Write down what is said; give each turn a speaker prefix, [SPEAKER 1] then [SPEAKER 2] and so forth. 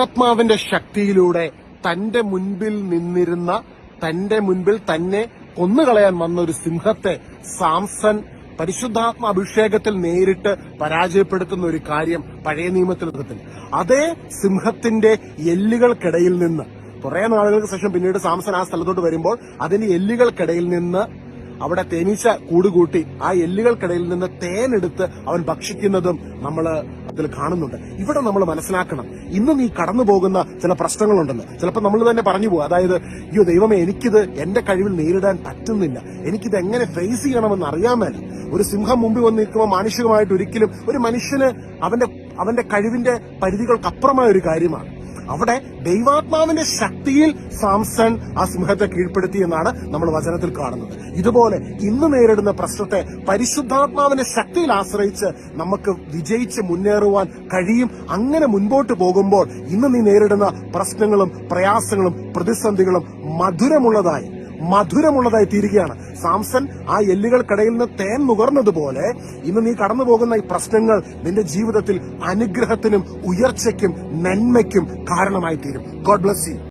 [SPEAKER 1] ആത്മാവിന്റെ ശക്തിയിലൂടെ തന്റെ മുൻപിൽ നിന്നിരുന്ന തന്റെ മുൻപിൽ തന്നെ കൊന്നുകളയാൻ വന്ന ഒരു സിംഹത്തെ സാംസൺ പരിശുദ്ധാത്മ അഭിഷേകത്തിൽ നേരിട്ട് പരാജയപ്പെടുത്തുന്ന ഒരു കാര്യം പഴയ നിയമത്തിൽ അതേ സിംഹത്തിന്റെ എല്ലുകൾക്കിടയിൽ നിന്ന് കുറെ നാളുകൾക്ക് ശേഷം പിന്നീട് സാംസൺ ആ സ്ഥലത്തോട്ട് വരുമ്പോൾ അതിന്റെ എല്ലുകൾക്കിടയിൽ നിന്ന് അവിടെ തേനീച്ച കൂടുകൂട്ടി ആ എല്ലുകൾക്കിടയിൽ നിന്ന് തേനെടുത്ത് അവൻ ഭക്ഷിക്കുന്നതും നമ്മൾ അതിൽ കാണുന്നുണ്ട്. ഇവിടെ നമ്മൾ മനസ്സിലാക്കണം. ഇന്ന് നീ കടന്നു പോകുന്ന ചില പ്രശ്നങ്ങളുണ്ടെന്ന്. ചിലപ്പോൾ നമ്മൾ തന്നെ പറഞ്ഞു പോകും. അതായത് അയ്യോ ദൈവമേ എനിക്കിത് എന്റെ കഴിവിൽ നേരിടാൻ പറ്റുന്നില്ല. എനിക്കിത് എങ്ങനെ ഫേസ് ചെയ്യണമെന്ന് അറിയാൻ മേല ഒരു സിംഹം മുമ്പിൽ വന്ന് നിൽക്കുമ്പോൾ മാനുഷികമായിട്ട് ഒരിക്കലും ഒരു മനുഷ്യന് അവന്റെ അവന്റെ കഴിവിന്റെ പരിധികൾക്കപ്പുറമായ ഒരു കാര്യമാണ്. അവിടെ ദൈവാത്മാവിന്റെ ശക്തിയിൽ സാംസൺ ആ സിംഹത്തെ കീഴ്പ്പെടുത്തി എന്നാണ് നമ്മൾ വചനത്തിൽ കാണുന്നത്. ഇതുപോലെ ഇന്ന് നേരിടുന്ന പ്രശ്നത്തെ പരിശുദ്ധാത്മാവിന്റെ ശക്തിയിൽ ആശ്രയിച്ച് നമുക്ക് വിജയിച്ച് മുന്നേറുവാൻ കഴിയും. അങ്ങനെ മുൻപോട്ട് പോകുമ്പോൾ ഇന്ന് നീ നേരിടുന്ന പ്രശ്നങ്ങളും പ്രയാസങ്ങളും പ്രതിസന്ധികളും മധുരമുള്ളതായി മധുരമുള്ളതായി തീരുകയാണ്. സാംസൺ ആ എല്ലുകൾക്കിടയിൽ നിന്ന് തേൻ നുകർന്നതുപോലെ ഇന്ന് നീ കടന്നു പോകുന്ന ഈ പ്രശ്നങ്ങൾ നിന്റെ ജീവിതത്തിൽ അനുഗ്രഹത്തിനും ഉയർച്ചയ്ക്കും നന്മയ്ക്കും കാരണമായി തീരും ഗോഡ് ബ്ലസ് യു